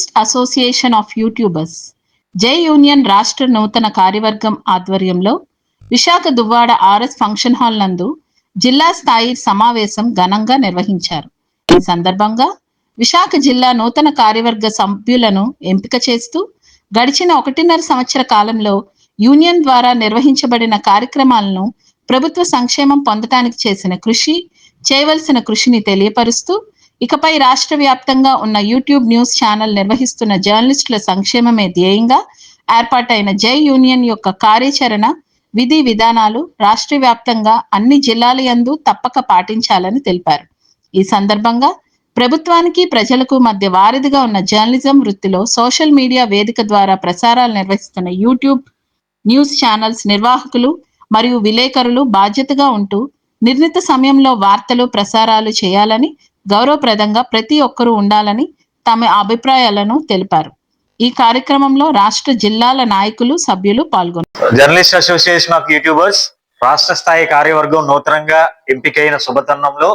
Journalist association of youtubers Jai union రాష్ట్ర నూతన కార్యవర్గం ఆధ్వర్యంలో Visakha Duvvada RS function hall నందు జిల్లా స్థాయి సమావేశం ఘనంగా నిర్వహించారు. ఈ సందర్భంగా విశాఖ జిల్లా నూతన కార్యవర్గ సభ్యులను ఎంపిక చేస్తూ గడిచిన ఒకటిన్నర సంవత్సర కాలంలో యూనియన్ ద్వారా నిర్వహించబడిన కార్యక్రమాలను ప్రభుత్వ సంక్షేమం పొందటానికి చేసిన కృషి చేయవలసిన కృషిని తెలియపరుస్తూ ఇకపై రాష్ట్ర వ్యాప్తంగా ఉన్న యూట్యూబ్ న్యూస్ ఛానల్ నిర్వహిస్తున్న జర్నలిస్టుల సంక్షేమమే ధ్యేయంగా ఏర్పాటైన జై యూనియన్ యొక్క కార్యాచరణ విధి విధానాలు రాష్ట్ర వ్యాప్తంగా అన్ని జిల్లాల యందు తప్పక పాటించాలని తెలిపారు. ఈ సందర్భంగా ప్రభుత్వానికి ప్రజలకు మధ్య వారధిగా ఉన్న జర్నలిజం వృత్తిలో సోషల్ మీడియా వేదిక ద్వారా ప్రసారాలు నిర్వహిస్తున్న యూట్యూబ్ న్యూస్ ఛానల్స్ నిర్వాహకులు మరియు విలేకరులు బాధ్యతగా ఉంటూ నిర్ణీత సమయంలో వార్తలు ప్రసారాలు చేయాలని గౌరవప్రదంగా ప్రతి ఒక్కరూ ఉండాలని తమ అభిప్రాయాలను తెలిపారు. ఈ కార్యక్రమంలో రాష్ట్ర జిల్లాల నాయకులు సభ్యులు పాల్గొన్నారు. జర్నలిస్ట్ అసోసియేషన్ ఆఫ్ యూట్యూబర్స్ రాష్ట్ర స్థాయి కార్యవర్గం నూతనంగా ఎంపికైన శుభతరుణంలో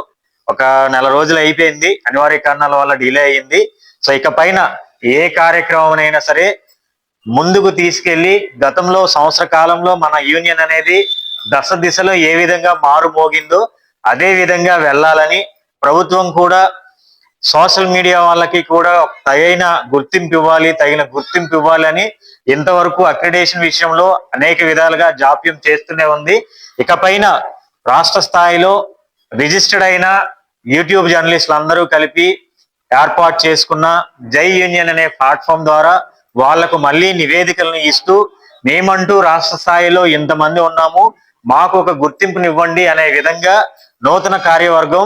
ఒక నెల రోజులు అయిపోయింది. అనివార్య కారణాల వల్ల డిలే అయింది సో ఇక పైన ఏ కార్యక్రమం అయినా సరే ముందుకు తీసుకెళ్ళి గతంలో సంవత్సర కాలంలో మన యూనియన్ అనేది దశ దిశలో ఏ విధంగా మారుమోగిందో అదే విధంగా వెళ్ళాలని ప్రభుత్వం కూడా సోషల్ మీడియా వాళ్ళకి కూడా తగిన గుర్తింపు ఇవ్వాలి తగిన గుర్తింపు ఇవ్వాలని ఇంతవరకు అక్రిడేషన్ విషయంలో అనేక విధాలుగా జాప్యం చేస్తూనే ఉంది. ఇకపైన రాష్ట్ర స్థాయిలో రిజిస్టర్డ్ అయిన యూట్యూబ్ జర్నలిస్టులు అందరూ కలిపి ఏర్పాటు చేసుకున్న జై యూనియన్ అనే ప్లాట్ఫామ్ ద్వారా వాళ్ళకు మళ్ళీ నివేదికలను ఇస్తూ మేమంటూ రాష్ట్ర స్థాయిలో ఇంతమంది ఉన్నాము మాకు ఒక గుర్తింపునివ్వండి అనే విధంగా నూతన కార్యవర్గం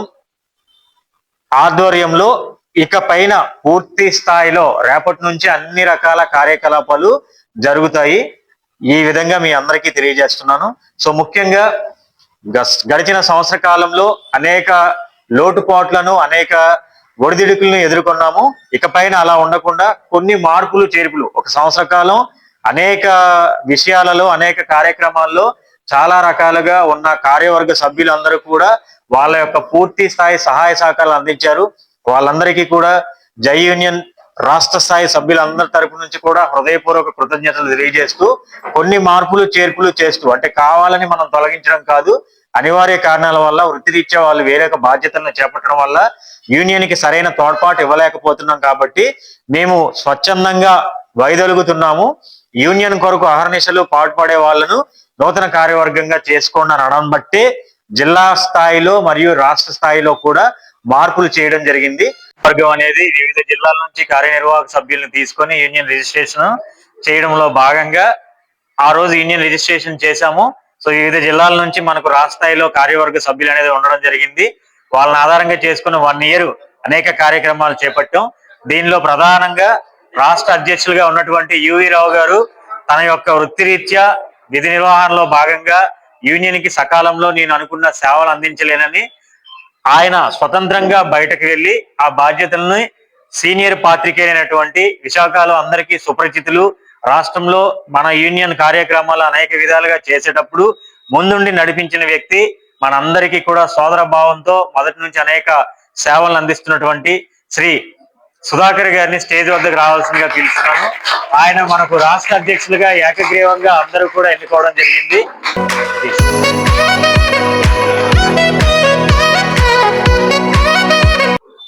ఆధ్వర్యంలో ఇక పైన పూర్తి స్థాయిలో రేపటి నుంచి అన్ని రకాల కార్యకలాపాలు జరుగుతాయి. ఈ విధంగా మీ అందరికీ తెలియజేస్తున్నాను. సో ముఖ్యంగా గడిచిన సంవత్సర కాలంలో అనేక లోటుపాట్లను అనేక ఒడిదిడుకులను ఎదుర్కొన్నాము. ఇక పైన అలా ఉండకుండా కొన్ని మార్పులు చేర్పులు. ఒక సంవత్సర కాలం అనేక విషయాలలో అనేక కార్యక్రమాల్లో చాలా రకాలుగా ఉన్న కార్యవర్గ సభ్యులందరూ కూడా వాళ్ళ యొక్క పూర్తి స్థాయి సహాయ సహకారాలు అందించారు. వాళ్ళందరికీ కూడా జై యూనియన్ రాష్ట్ర స్థాయి సభ్యులందరి తరపు నుంచి కూడా హృదయపూర్వక కృతజ్ఞతలు తెలియజేస్తూ కొన్ని మార్పులు చేర్పులు చేస్తూ అంటే కావాలని మనం తొలగించడం కాదు అనివార్య కారణాల వల్ల వృత్తిరీత్యా వాళ్ళు వేరే బాధ్యతలను చేపట్టడం వల్ల యూనియన్కి సరైన తోడ్పాటు ఇవ్వలేకపోతున్నాం కాబట్టి మేము స్వచ్ఛందంగా వైదొలుగుతున్నాము. యూనియన్ కొరకు అహర్నిశలు పాటుపడే వాళ్ళను నూతన కార్యవర్గంగా చేసుకోండి అని అనడం బట్టి జిల్లా స్థాయిలో మరియు రాష్ట్ర స్థాయిలో కూడా మార్పులు చేయడం జరిగింది. వర్గం అనేది వివిధ జిల్లాల నుంచి కార్యనిర్వాహక సభ్యులను తీసుకొని యూనియన్ రిజిస్ట్రేషన్ చేయడంలో భాగంగా ఆ రోజు యూనియన్ రిజిస్ట్రేషన్ చేశాము. సో వివిధ జిల్లాల నుంచి మనకు రాష్ట్ర స్థాయిలో కార్యవర్గ సభ్యులు అనేది ఉండడం జరిగింది. వాళ్ళని ఆధారంగా చేసుకుని వన్ ఇయర్ అనేక కార్యక్రమాలు చేపట్టాం. దీనిలో ప్రధానంగా రాష్ట్ర అధ్యక్షులుగా ఉన్నటువంటి యువి రావు గారు తన యొక్క వృత్తిరీత్యా విధి నిర్వహణలో భాగంగా యూనియన్కి సకాలంలో నేను అనుకున్న సేవలు అందించలేనని ఆయన స్వతంత్రంగా బయటకు వెళ్ళి ఆ బాధ్యతలను సీనియర్ పాత్రికేయులైనటువంటి విశాఖలో అందరికీ సుపరిచితులు రాష్ట్రంలో మన యూనియన్ కార్యక్రమాలు అనేక విధాలుగా చేసేటప్పుడు ముందుండి నడిపించిన వ్యక్తి మనందరికీ కూడా సోదర భావంతో మొదటి నుంచి అనేక సేవలను అందిస్తున్నటువంటి శ్రీ సుధాకర్ గారిని స్టేజ్ వద్దకు రావాల్సిందిగా పిలుస్తున్నాను ఆయన మనకు రాష్ట్ర అధ్యక్షులుగా ఏకగ్రీవంగా అందరూ కూడా ఎన్నుకోవడం జరిగింది.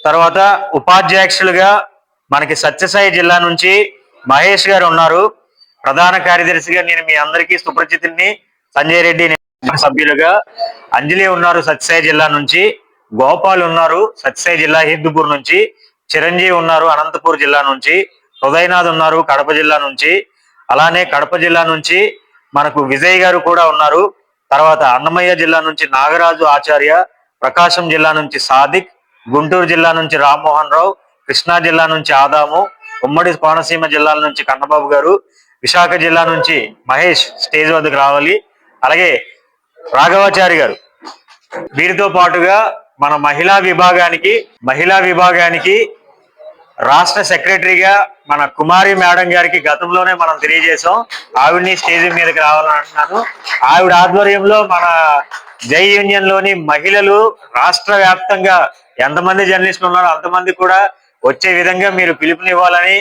తర్వాత ఉపాధ్యక్షులుగా మనకి సత్యసాయి జిల్లా నుంచి మహేష్ గారు ఉన్నారు. ప్రధాన కార్యదర్శిగా నేను మీ అందరికీ సుప్రచితుల్ని సంజయ్ రెడ్డి సభ్యులుగా. అంజలి ఉన్నారు సత్యసాయి జిల్లా నుంచి గోపాల్ ఉన్నారు సత్యసాయి జిల్లా హిందూపూర్ నుంచి. చిరంజీవి ఉన్నారు అనంతపూర్ జిల్లా నుంచి హృదయనాథ్ ఉన్నారు కడప జిల్లా నుంచి అలానే కడప జిల్లా నుంచి మనకు విజయ్ గారు కూడా ఉన్నారు. తర్వాత అన్నమయ్య జిల్లా నుంచి నాగరాజు ఆచార్య ప్రకాశం జిల్లా నుంచి సాదిక్ గుంటూరు జిల్లా నుంచి రామ్మోహన్ రావు కృష్ణా జిల్లా నుంచి ఆదాము ఉమ్మడి కోనసీమ జిల్లాల నుంచి కన్నబాబు గారు విశాఖ జిల్లా నుంచి మహేష్ స్టేజ్ వద్దకు రావాలి. అలాగే రాఘవాచారి గారు వీరితో పాటుగా మన మహిళా విభాగానికి మహిళా విభాగానికి రాష్ట్ర సెక్రటరీగా మన కుమారి మేడం గారికి గతంలోనే మనం తెలియజేసాం ఆవిడ్ని స్టేజ్ మీదకి రావాలని అంటున్నాను ఆవిడ ఆధ్వర్యంలో మన జై యూనియన్లోని మహిళలు రాష్ట్ర వ్యాప్తంగా ఎంతమంది జర్నలిస్టులు ఉన్నారో అంతమంది కూడా వచ్చే విధంగా మీరు పిలుపునివ్వాలని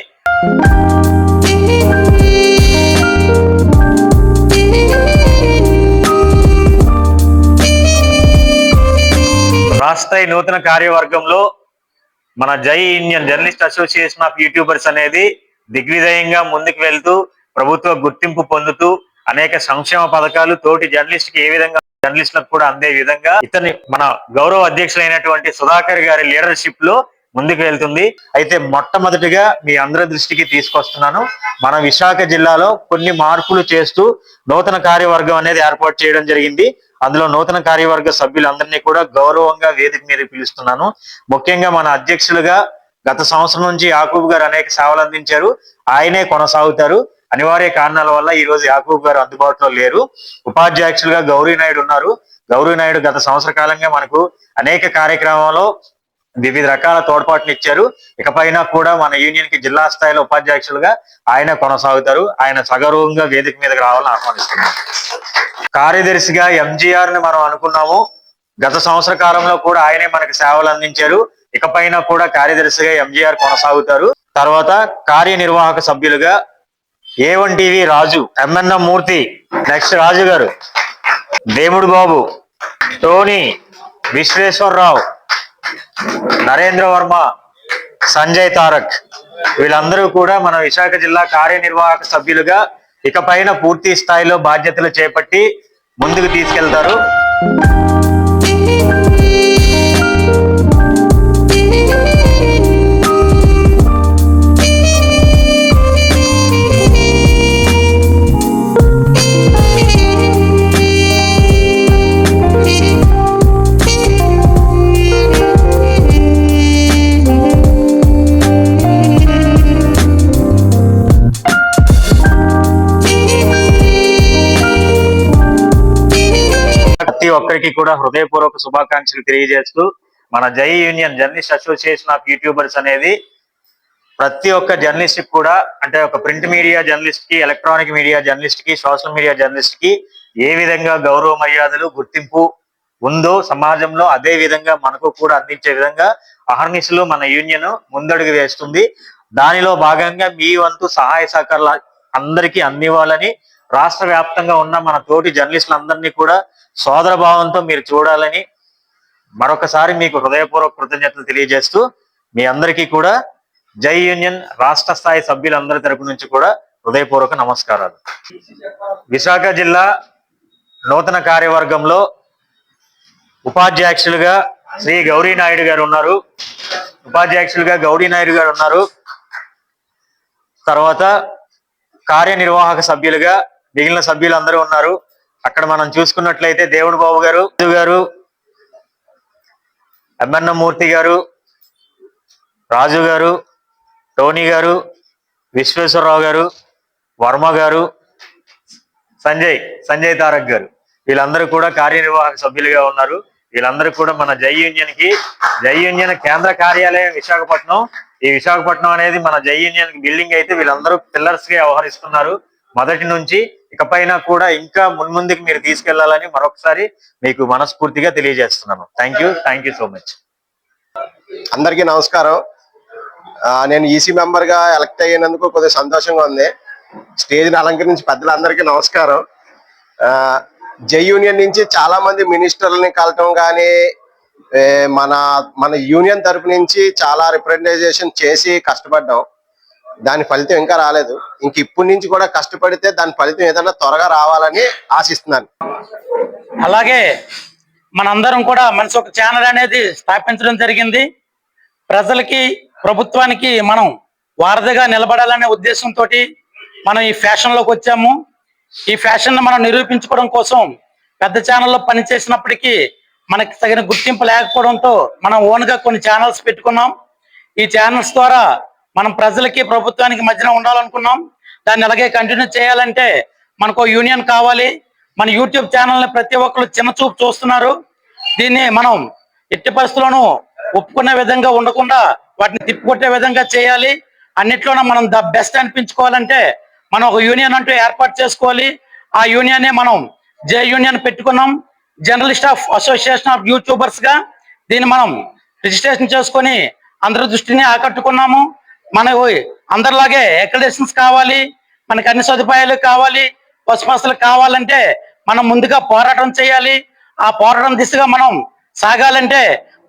రాష్ట్ర నూతన కార్యవర్గంలో మన Jai Indian journalist association of youtubers అనేది దిగ్విజయంగా ముందుకు వెళ్తూ ప్రభుత్వ గుర్తింపు పొందుతూ అనేక సంక్షేమ పథకాలు తోటి జర్నలిస్ట్కి ఏ విధంగా జర్నలిస్టులకు కూడా అందే విధంగా ఇతని మన గౌరవ అధ్యక్షులైనటువంటి సుధాకర్ గారి లీడర్షిప్లో ముందుకు వెళ్తుంది. అయితే మొట్టమొదటిగా మీ అందరి దృష్టికి తీసుకొస్తున్నాను. మన విశాఖ జిల్లాలో కొన్ని మార్పులు చేస్తూ నూతన కార్యవర్గం అనేది ఏర్పాటు చేయడం జరిగింది. అందులో నూతన కార్యవర్గ సభ్యులందరినీ కూడా గౌరవంగా వేదిక మీద పిలుస్తున్నాను. ముఖ్యంగా మన అధ్యక్షులుగా గత సంవత్సరం నుంచి యాకూబ్ గారు అనేక సేవలు అందించారు. ఆయనే కొనసాగుతారు. అనివార్య కారణాల వల్ల ఈ రోజు యాకూబ్ గారు అందుబాటులో లేరు. ఉపాధ్యక్షులుగా గౌరీ నాయుడు ఉన్నారు. గౌరీ నాయుడు గత సంవత్సర కాలంగా మనకు అనేక కార్యక్రమాల్లో వివిధ రకాల తోడ్పాటుని ఇచ్చారు. ఇకపైన కూడా మన యూనియన్కి జిల్లా స్థాయిలో ఉపాధ్యక్షులుగా ఆయన కొనసాగుతారు. ఆయన సగర్వంగా వేదిక మీదకి రావాలని ఆహ్వానిస్తున్నాం. కార్యదర్శిగా ఎంజీఆర్ని మనం అనుకున్నాము. గత సంవత్సర కాలంలో కూడా ఆయనే మనకి సేవలు అందించారు. ఇకపైన కూడా కార్యదర్శిగా ఎంజీఆర్ కొనసాగుతారు. తర్వాత కార్యనిర్వాహక సభ్యులుగా A one TV Raju MNM Murthy next Raju గారు దేవుడు బాబు టోనీ విశ్వేశ్వరరావు నరేంద్ర వర్మ సంజయ్ తారక్ వీళ్ళందరూ కూడా మన విశాఖ జిల్లా కార్యనిర్వాహక సభ్యులుగా ఇకపైన పూర్తి స్థాయిలో బాధ్యతలు చేపట్టి ముందుకు తీసుకెళ్తారు. అందరికీ కూడా హృదయపూర్వక శుభాకాంక్షలు తెలియజేస్తూ మన Jai union journalist association of youtubers అనేది ప్రతి ఒక్క జర్నలిస్ట్ కూడా అంటే ఒక ప్రింట్ మీడియా జర్నలిస్ట్కి ఎలక్ట్రానిక్ మీడియా జర్నలిస్ట్కి సోషల్ మీడియా జర్నలిస్ట్కి ఏ విధంగా గౌరవ మర్యాదలు గుర్తింపు ఉందో సమాజంలో అదే విధంగా మనకు కూడా అందించే విధంగా అహర్నిశలు మన యూనియన్ ముందడుగు వేస్తుంది. దానిలో భాగంగా మీ వంతు సహాయ సహకారాలు అందరికీ అందివ్వాలని రాష్ట్ర వ్యాప్తంగా ఉన్న మన తోటి జర్నలిస్టులందరినీ కూడా సోదర భావంతో మీరు చూడాలని మరొకసారి మీకు హృదయపూర్వక కృతజ్ఞతలు తెలియజేస్తూ మీ అందరికీ కూడా జై యూనియన్ రాష్ట్ర స్థాయి సభ్యులందరి తరపు నుంచి కూడా హృదయపూర్వక నమస్కారాలు. విశాఖ జిల్లా నూతన కార్యవర్గంలో ఉపాధ్యక్షులుగా శ్రీ గౌరీ నాయుడు గారు ఉన్నారు. ఉపాధ్యక్షులుగా గౌరీ నాయుడు గారు ఉన్నారు. తర్వాత కార్యనిర్వాహక సభ్యులుగా మిగిలిన సభ్యులు అందరూ ఉన్నారు. అక్కడ మనం చూసుకున్నట్లయితే దేవుడు బాబు గారు గారు ఎంఎన్ఎం మూర్తి గారు రాజు గారు టోనీ గారు విశ్వేశ్వరరావు గారు వర్మ గారు సంజయ్ సంజయ్ తారక్ గారు. వీళ్ళందరూ కూడా కార్యనిర్వాహక సభ్యులుగా ఉన్నారు. వీళ్ళందరూ కూడా మన జై యూనియన్కి జై యూనియన్ కేంద్ర కార్యాలయం విశాఖపట్నం. ఈ విశాఖపట్నం అనేది మన జై యూనియన్ బిల్డింగ్ అయితే వీళ్ళందరూ పిల్లర్స్గా వ్యవహరిస్తున్నారు. మొదటి నుంచి ఇకపైన కూడా ఇంకా మున్ముందుకు మీరు తీసుకెళ్ళాలని మరొకసారి మీకు మనస్ఫూర్తిగా తెలియజేస్తున్నాను. Thank you thank you so much అందరికీ నమస్కారం. నేను ఈసీ మెంబర్గా ఎలక్ట్ అయినందుకు కొద్దిగా సంతోషంగా ఉంది. స్టేజ్ని అలంకరించి పెద్దలందరికీ నమస్కారం. జై యూనియన్ నుంచి చాలా మంది మినిస్టర్లని కలటం కానీ మన మన యూనియన్ తరపు నుంచి చాలా రిప్రజెంటేషన్ చేసి కష్టపడ్డాం. దాని ఫలితం ఇంకా రాలేదు. ఇంక ఇప్పటి నుంచి కూడా కష్టపడితే దాని ఫలితం ఏదైనా త్వరగా రావాలని ఆశిస్తున్నాను. అలాగే మనందరం కూడా మనసు ఒక ఛానల్ అనేది స్థాపించడం జరిగింది. ప్రజలకి ప్రభుత్వానికి మనం వారధిగా నిలబడాలనే ఉద్దేశంతో మనం ఈ ఫ్యాషన్లోకి వచ్చాము. ఈ ఫ్యాషన్ను మనం నిరూపించుకోవడం కోసం పెద్ద ఛానల్లో పనిచేసినప్పటికీ మనకి తగిన గుర్తింపు లేకపోవడంతో మనం ఓన్గా కొన్ని ఛానల్స్ పెట్టుకున్నాం. ఈ ఛానల్స్ ద్వారా మనం ప్రజలకి ప్రభుత్వానికి మధ్యన ఉండాలనుకున్నాం. దాన్ని అలాగే కంటిన్యూ చేయాలంటే మనకు యూనియన్ కావాలి. మన యూట్యూబ్ ఛానల్ని ప్రతి ఒక్కరు చిన్న చూపు చూస్తున్నారు. దీన్ని మనం ఎట్టి పరిస్థితుల్లోనూ ఒప్పుకునే విధంగా ఉండకుండా వాటిని తిప్పుకొట్టే విధంగా చేయాలి. అన్నిట్లోనూ మనం ద బెస్ట్ అనిపించుకోవాలంటే మనం ఒక యూనియన్ అంటూ ఏర్పాటు చేసుకోవాలి. ఆ యూనియనే మనం జే యూనియన్ పెట్టుకున్నాం. జర్నలిస్ట్ ఆఫ్ అసోసియేషన్ ఆఫ్ యూట్యూబర్స్గా దీన్ని మనం రిజిస్ట్రేషన్ చేసుకొని అందరి దృష్టిని ఆకట్టుకున్నాము. మనకు అందరిలాగే అక్రిడేషన్స్ కావాలి మనకి అన్ని సదుపాయాలు కావాలి పశుపస్తులు కావాలంటే మనం ముందుగా పోరాటం చేయాలి. ఆ పోరాటం దిశగా మనం సాగాలంటే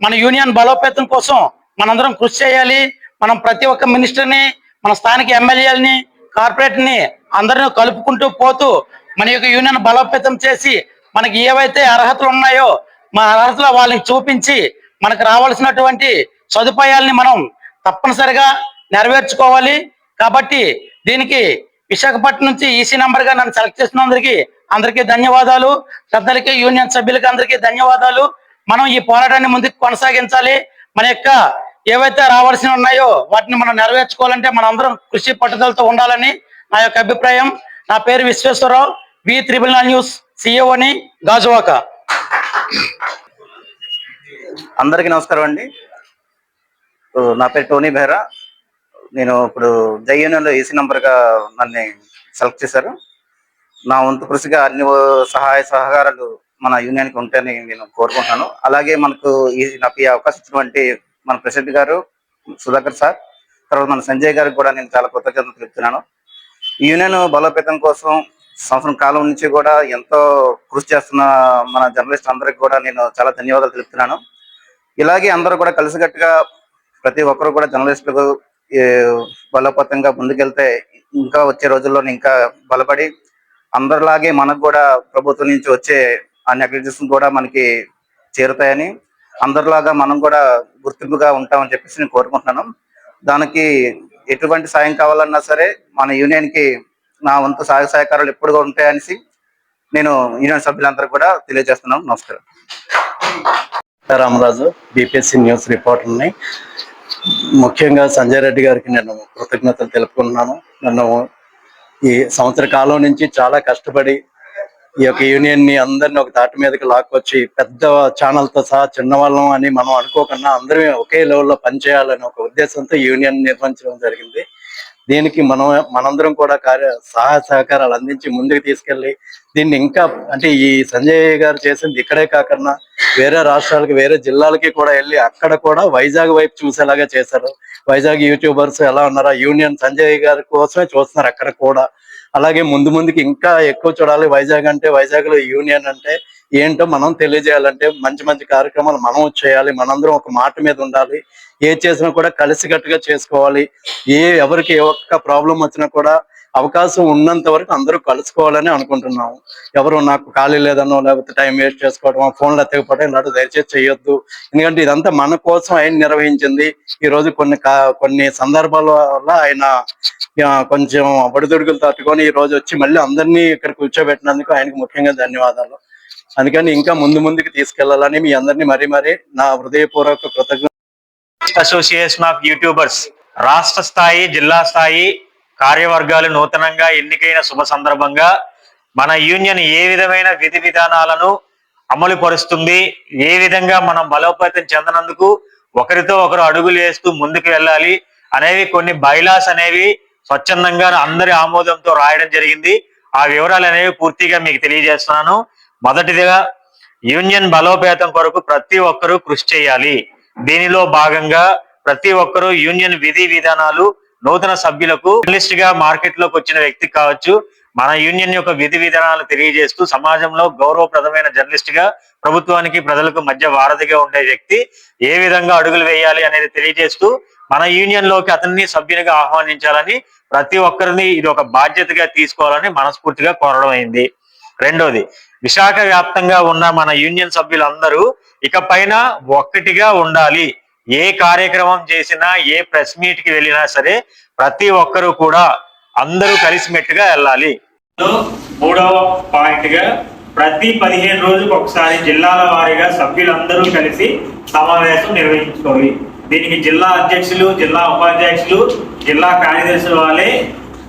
మన యూనియన్ బలోపేతం కోసం మనందరం కృషి చేయాలి. మనం ప్రతి ఒక్క మినిస్టర్ని మన స్థానిక ఎమ్మెల్యేలని కార్పొరేట్ని అందరిని కలుపుకుంటూ పోతూ మన యొక్క యూనియన్ బలోపేతం చేసి మనకి ఏవైతే అర్హతలు ఉన్నాయో మన అర్హతలు వాళ్ళని చూపించి మనకు రావాల్సినటువంటి సదుపాయాల్ని మనం తప్పనిసరిగా నెరవేర్చుకోవాలి. కాబట్టి దీనికి విశాఖపట్నం నుంచి ఈసీ నంబర్గా నన్ను సెలెక్ట్ చేసినందరికీ అందరికీ ధన్యవాదాలు. పెద్దలకి యూనియన్ సభ్యులకి అందరికీ ధన్యవాదాలు. మనం ఈ పోరాటాన్ని ముందుకు కొనసాగించాలి. మన యొక్క ఏవైతే రావాల్సిన ఉన్నాయో వాటిని మనం నెరవేర్చుకోవాలంటే మనం అందరం కృషి పట్టుదలతో ఉండాలని నా యొక్క అభిప్రాయం. నా పేరు Visweswararao. V triple nine news సిఇఓని Gajuwaka. అందరికీ నమస్కారం అండి. నా పేరు టోనీ బెహ్రా. నేను ఇప్పుడు జై ఏసీ నంబర్గా నన్ను సెలెక్ట్ చేశారు. నా వంతు కృషిగా అన్ని సహాయ సహకారాలు మన యూనియన్కి ఉంటాయని నేను కోరుకుంటున్నాను అలాగే మనకు ఈ నాకు ఈ అవకాశం ఇచ్చినటువంటి మన ప్రసిద్ధి గారు సుధాకర్ సార్ తర్వాత మన సంజయ్ గారికి కూడా నేను చాలా కృతజ్ఞతలు తెలుపుతున్నాను. ఈ యూనియన్ బలోపేతం కోసం సంవత్సరం కాలం నుంచి కూడా ఎంతో కృషి చేస్తున్న మన జర్నలిస్ట్ అందరికి కూడా నేను చాలా ధన్యవాదాలు తెలుపుతున్నాను. ఇలాగే అందరూ కూడా కలిసికట్టుగా ప్రతి ఒక్కరు కూడా జర్నలిస్టులకు బలోపేతంగా ముందుకెళ్తే ఇంకా వచ్చే రోజుల్లో ఇంకా బలపడి అందరిలాగే మనకు కూడా ప్రభుత్వం నుంచి వచ్చే అన్ని అక్రిడిటేషన్ కూడా మనకి చేరుతాయని అందరిలాగా మనం కూడా గుర్తింపుగా ఉంటామని చెప్పేసి నేను కోరుకుంటున్నాను. దానికి ఎటువంటి సాయం కావాలన్నా సరే మన యూనియన్కి నా వంతు సహాయ సహకారాలు ఎప్పుడు ఉంటాయనేసి నేను యూనియన్ సభ్యులందరూ కూడా తెలియజేస్తున్నాను. నమస్కారం. రామరాజు బీపీఎస్సీ న్యూస్ రిపోర్టర్ని ముఖ్యంగా సంజయ్ రెడ్డి గారికి నేను కృతజ్ఞతలు తెలుపుకుంటున్నాను. నన్ను ఈ సంవత్సర కాలం నుంచి చాలా కష్టపడి ఈ యొక్క యూనియన్ని అందరిని ఒక తాటి మీదకి లాక్కొచ్చి పెద్ద ఛానల్తో సహా చిన్నవాళ్ళం అని మనం అనుకోకుండా అందరం ఒకే లెవెల్లో పనిచేయాలని ఒక ఉద్దేశంతో యూనియన్ నిర్వహించడం జరిగింది. దీనికి మనం మనందరం కూడా కార్య సహాయ సహకారాలు అందించి ముందుకు తీసుకెళ్ళి దీన్ని ఇంకా అంటే ఈ సంజయ్ గారు చేసింది ఇక్కడే కాకుండా వేరే రాష్ట్రాలకి వేరే జిల్లాలకి కూడా వెళ్ళి అక్కడ కూడా వైజాగ్ వైపు చూసేలాగా చేశారు. వైజాగ్ యూట్యూబర్స్ ఎలా ఉన్నారా? యూనియన్ సంజయ్ గారి కోసమే చూస్తున్నారు అక్కడ కూడా. అలాగే ముందు ముందుకి ఇంకా ఎక్కువ చూడాలి. వైజాగ్ అంటే వైజాగ్లో యూనియన్ అంటే ఏంటో మనం తెలియజేయాలంటే మంచి మంచి కార్యక్రమాలు మనం చేయాలి మనందరం ఒక మాట మీద ఉండాలి. ఏ చేసినా కూడా కలిసికట్టుగా చేసుకోవాలి. ఏ ఎవరికి ఏ ఒక్క ప్రాబ్లం వచ్చినా కూడా అవకాశం ఉన్నంత వరకు అందరూ కలుసుకోవాలని అనుకుంటున్నాము. ఎవరు నాకు ఖాళీ లేదనో లేకపోతే టైం వేస్ట్ చేసుకోవడం ఫోన్లు ఎత్తకపోవడం ఇలాంటి దయచేసి చేయొద్దు. ఎందుకంటే ఇదంతా మన కోసం ఆయన నిర్వహించింది. ఈ రోజు కొన్ని కా- కొన్ని సందర్భాల వల్ల ఆయన కొంచెం ఒడిదుడుకులు తట్టుకొని ఈ రోజు వచ్చి మళ్ళీ అందరినీ ఇక్కడ కూర్చోబెట్టినందుకు ఆయనకు ముఖ్యంగా ధన్యవాదాలు. అందుకని ఇంకా ముందు ముందుకు తీసుకెళ్ళాలని మీ అందరినీ మరీ మరీ నా హృదయపూర్వక కృతజ్ఞత అసోసియేషన్ ఆఫ్ యూట్యూబర్స్ రాష్ట్ర స్థాయి జిల్లా స్థాయి కార్యవర్గాలు నూతనంగా ఎన్నికైన శుభ సందర్భంగా మన యూనియన్ ఏ విధమైన విధి విధానాలను అమలు పరుస్తుంది ఏ విధంగా మనం బలోపేతం చెందనందుకు ఒకరితో ఒకరు అడుగులు వేస్తూ ముందుకు వెళ్ళాలి అనేవి కొన్ని బైలాస్ అనేవి స్వచ్ఛందంగా అందరి ఆమోదంతో రాయడం జరిగింది. ఆ వివరాలు అనేవి పూర్తిగా మీకు తెలియజేస్తున్నాను. మొదటిదిగా యూనియన్ బలోపేతం కొరకు ప్రతి ఒక్కరూ కృషి చేయాలి. దీనిలో భాగంగా ప్రతి ఒక్కరూ యూనియన్ విధి విధానాలు నూతన సభ్యులకు జర్నలిస్ట్గా మార్కెట్లోకి వచ్చిన వ్యక్తి కావచ్చు. మన యూనియన్ యొక్క విధి విధానాలు తెలియజేస్తూ సమాజంలో గౌరవప్రదమైన జర్నలిస్ట్గా ప్రభుత్వానికి ప్రజలకు మధ్య వారధిగా ఉండే వ్యక్తి ఏ విధంగా అడుగులు వేయాలి అనేది తెలియజేస్తూ మన యూనియన్లోకి అతన్ని సభ్యునిగా ఆహ్వానించాలని ప్రతి ఒక్కరిని ఇది ఒక బాధ్యతగా తీసుకోవాలని మనస్ఫూర్తిగా కోరడం అయింది. రెండోది విశాఖ వ్యాప్తంగా ఉన్న మన యూనియన్ సభ్యులందరూ ఇక పైన ఒక్కటిగా ఉండాలి. ఏ కార్యక్రమం చేసినా ఏ ప్రెస్ మీట్కి వెళ్ళినా సరే ప్రతి ఒక్కరూ కూడా అందరూ కలిసిమెట్టుగా వెళ్ళాలి. మూడవ పాయింట్గా ప్రతి పదిహేను రోజులకు ఒకసారి జిల్లాల వారీగా సభ్యులందరూ కలిసి సమావేశం నిర్వహించుకోవాలి. దీనికి జిల్లా అధ్యక్షులు జిల్లా ఉపాధ్యక్షులు జిల్లా కార్యదర్శుల వాళ్ళే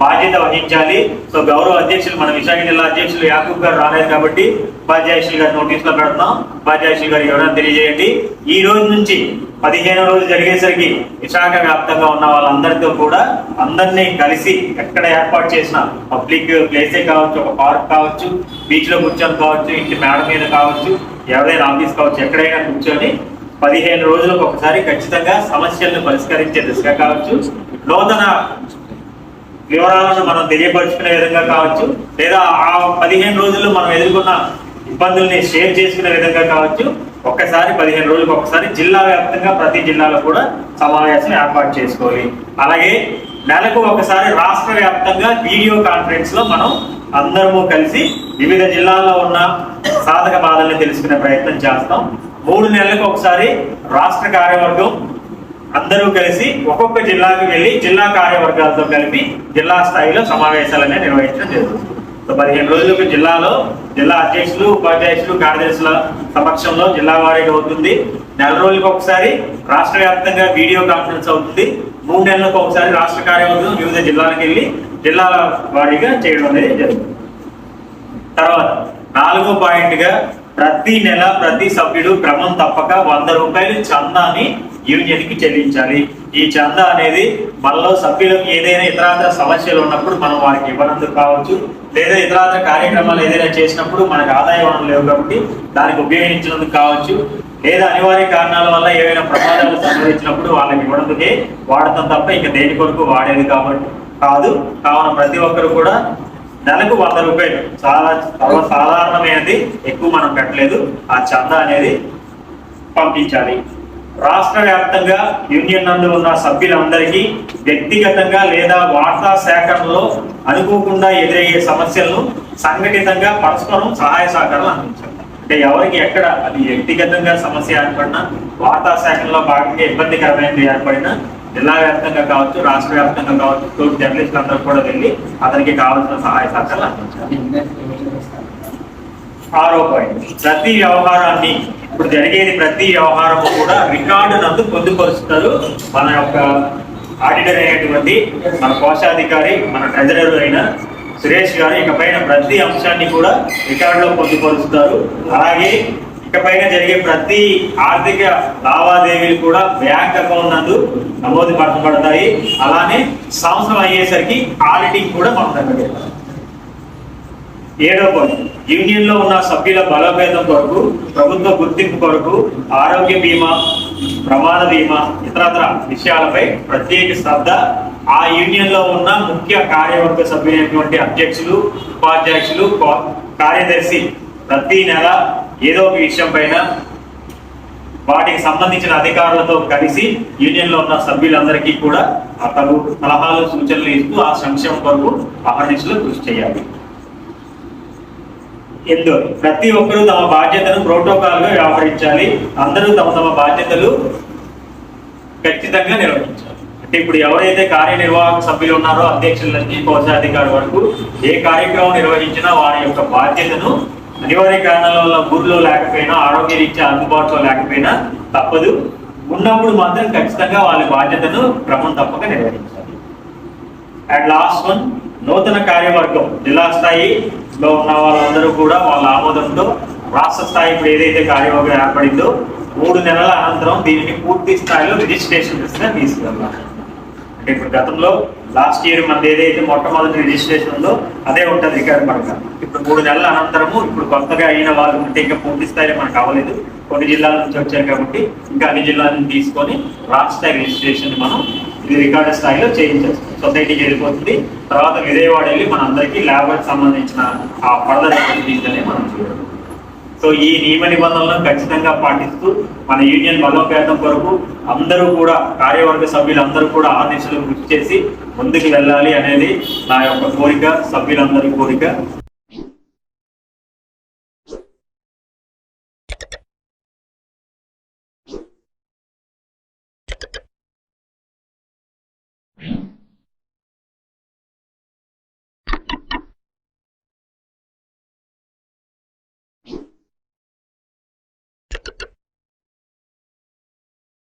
బాధ్యత వహించాలి. సో గౌరవ అధ్యక్షులు మన విశాఖ జిల్లా అధ్యక్షులు యాకూబ్ గారు రాలేదు కాబట్టి ఉపాధ్యాయులు గారు నోటీసులో పెడతాం పెడుతున్నాం గారు ఎవరైనా తెలియజేయండి. ఈ రోజు నుంచి పదిహేను రోజులు జరిగేసరికి విశాఖ వ్యాప్తంగా ఉన్న వాళ్ళందరితో కూడా అందరినీ కలిసి ఎక్కడ ఏర్పాటు చేసిన పబ్లిక్ ప్లేసే కావచ్చు ఒక పార్క్ కావచ్చు బీచ్లో కూర్చొని కావచ్చు ఇంటి మేడ మీద కావచ్చు ఎవరైనా ఆఫీస్ కావచ్చు ఎక్కడైనా కూర్చొని పదిహేను రోజులకు ఒకసారి ఖచ్చితంగా సమస్యలను పరిష్కరించే దిశగా కావచ్చు. నూతన వివరాలను మనం తెలియపరుచుకునే విధంగా కావచ్చు లేదా ఆ పదిహేను రోజుల్లో మనం ఎదుర్కొన్న ఇబ్బందుల్ని షేర్ చేసుకునే విధంగా కావచ్చు ఒక్కసారి పదిహేను రోజులకు ఒకసారి జిల్లా వ్యాప్తంగా ప్రతి జిల్లాలో కూడా సమావేశం ఏర్పాటు చేసుకోవాలి. అలాగే నెలకు ఒకసారి రాష్ట్ర వ్యాప్తంగా వీడియో కాన్ఫరెన్స్లో మనం అందరము కలిసి వివిధ జిల్లాల్లో ఉన్న సాధక బాధల్ని తెలుసుకునే ప్రయత్నం చేస్తాం. మూడు నెలలకు ఒకసారి రాష్ట్ర కార్యవర్గం అందరూ కలిసి ఒక్కొక్క జిల్లాకు వెళ్ళి జిల్లా కార్యవర్గాలతో కలిపి జిల్లా స్థాయిలో సమావేశాలనే నిర్వహించడం జరుగుతుంది. సో పదిహేను రోజులకు జిల్లాలో జిల్లా అధ్యక్షులు ఉపాధ్యక్షులు కార్యదర్శుల సమక్షంలో జిల్లా వారీగా అవుతుంది. నెల రోజులకు ఒకసారి రాష్ట్ర వ్యాప్తంగా వీడియో కాన్ఫరెన్స్ అవుతుంది. మూడు నెలలకు ఒకసారి రాష్ట్ర కార్యవర్గం వివిధ జిల్లాలకు వెళ్ళి జిల్లాల వారీగా చేయడం అనేది జరుగుతుంది. తర్వాత నాలుగో పాయింట్గా ప్రతి నెల ప్రతి సభ్యుడు క్రమం తప్పక వంద రూపాయలు చందాని యూనియన్ ఎందుకు చెల్లించాలి? ఈ చందా అనేది మనలో సభ్యులకు ఏదైనా ఇతరాతర సమస్యలు ఉన్నప్పుడు మనం వారికి ఇవ్వనందుకు కావచ్చు. లేదా ఇతరాతర కార్యక్రమాలు ఏదైనా చేసినప్పుడు మనకు ఆదాయ వనరులు లేవు కాబట్టి దానికి ఉపయోగించినందుకు కావచ్చు. లేదా అనివార్య కారణాల వల్ల ఏవైనా ప్రమాదాలు సంభవించినప్పుడు వాళ్ళకి ఇవ్వడందుకే వాడతాం తప్ప ఇంకా దేని కొరకు వాడేది కాబట్టి కాదు. కావున ప్రతి ఒక్కరు కూడా నెలకు వంద రూపాయలు చాలా సర్వసాధారణమైనది ఎక్కువ మనం పెట్టలేదు. ఆ చందా అనేది పంపించాలి. రాష్ట్ర వ్యాప్తంగా యూనియన్ నందు ఉన్న సభ్యులందరికీ వ్యక్తిగతంగా లేదా వార్తా సేకరణలో అనుకోకుండా ఎదురయ్యే సమస్యలను సంఘటితంగా పరస్పరం సహాయ సహకారాలు అందించాలి అంటే ఎవరికి ఎక్కడ అది వ్యక్తిగతంగా సమస్య ఏర్పడినా వార్తా సేకరణలో భాగంగా ఇబ్బందికరమైనది ఏర్పడినా జిల్లా వ్యాప్తంగా కావచ్చు రాష్ట్ర వ్యాప్తంగా కావచ్చు జర్నలిస్టులు అందరూ కూడా వెళ్ళి అతనికి కావాల్సిన సహాయ సహకారాలు అందించాలి. ఆరో పాయింట్ ప్రతి వ్యవహారాన్ని ఇప్పుడు జరిగేది ప్రతి వ్యవహారము కూడా రికార్డు నందు పొందుపరుస్తారు. మన యొక్క ఆడిటర్ అయినటువంటి మన కోశాధికారి మన ట్రెజరర్ అయిన సురేష్ గారు ఇకపైన ప్రతి అంశాన్ని కూడా రికార్డులో పొందుపరుస్తారు. అలాగే ఇకపైన జరిగే ప్రతి ఆర్థిక లావాదేవీలు కూడా బ్యాంక్ అకౌంట్ నందు నమోదు పడతాయి అలానే సంవత్సరం అయ్యేసరికి ఆడిటింగ్ కూడా మనం దగ్గర ఏడో పాయింట్ యూనియన్లో ఉన్న సభ్యుల బలోపేతం కొరకు ప్రభుత్వ గుర్తింపు కొరకు ఆరోగ్య బీమా ప్రమాద బీమా ఇతరత్ర విషయాలపై ప్రత్యేక శ్రద్ధ. ఆ యూనియన్లో ఉన్న ముఖ్య కార్యవర్గ సభ్యులైనటువంటి అధ్యక్షులు ఉపాధ్యక్షులు కార్యదర్శి ప్రతి నెల ఏదో ఒక విషయం పైన వాటికి సంబంధించిన అధికారులతో కలిసి యూనియన్లో ఉన్న సభ్యులందరికీ కూడా అతను సలహాలు సూచనలు ఇస్తూ ఆ సంక్షేమం కొరకు అహర్నిశలు కృషి చేయాలి. ఎందు ప్రతి ఒక్కరూ తమ బాధ్యతను ప్రోటోకాల్గా వ్యవహరించాలి. అందరూ తమ తమ బాధ్యతలు ఖచ్చితంగా నిర్వహించాలి. అంటే ఇప్పుడు ఎవరైతే కార్యనిర్వాహక సభ్యులు ఉన్నారో అధ్యక్షుల నుంచి కోశాధికారి వరకు ఏ కార్యక్రమం నిర్వహించినా వారి యొక్క బాధ్యతను అనివార్య కారణాల వల్ల ఊర్లో లేకపోయినా ఆరోగ్య రీత్యా అందుబాటులో లేకపోయినా తప్పదు. ఉన్నప్పుడు మాత్రం ఖచ్చితంగా వాళ్ళ బాధ్యతను క్రమం తప్పక నిర్వహించాలి. అండ్ లాస్ట్ వన్ నూతన కార్యవర్గం జిల్లా స్థాయి లో ఉన్న వాళ్ళందరూ కూడా వాళ్ళ ఆమోదంతో రాష్ట్ర స్థాయి ఇప్పుడు ఏదైతే కార్యవర్గం ఏర్పడిందో మూడు నెలల అనంతరం దీనిని పూర్తి స్థాయిలో రిజిస్ట్రేషన్ దిశగా తీసుకెళ్ళాలి అంటే ఇప్పుడు గతంలో లాస్ట్ ఇయర్ మనది ఏదైతే మొట్టమొదటి రిజిస్ట్రేషన్ ఉందో అదే ఉంటుంది రికార్డ్ పరంగా ఇప్పుడు మూడు నెలల అనంతరము ఇప్పుడు కొత్తగా అయిన వాళ్ళు ఉంటే ఇంకా పూర్తి స్థాయిలో మనకు అవ్వలేదు. కొన్ని జిల్లాల నుంచి వచ్చారు కాబట్టి ఇంకా అన్ని జిల్లాల నుంచి తీసుకొని రాష్ట్ర స్థాయి రిజిస్ట్రేషన్ మనం ఇది రికార్డు స్థాయిలో చేయించేస్తాం సొసైటీకి వెళ్ళిపోతుంది తర్వాత విజయవాడ వెళ్ళి మన అందరికీ ల్యాబ్కి సంబంధించిన ఆ పడద తీసుకునే మనం చూడడం. సో ఈ నియమ నిబంధనలను ఖచ్చితంగా పాటిస్తూ మన యూనియన్ బలోపేతం కొరకు అందరూ కూడా కార్యవర్గ సభ్యులందరూ కూడా ఆ దిశలో కృషి చేసి ముందుకు వెళ్ళాలి అనేది నా యొక్క కోరిక సభ్యులందరి కోరిక.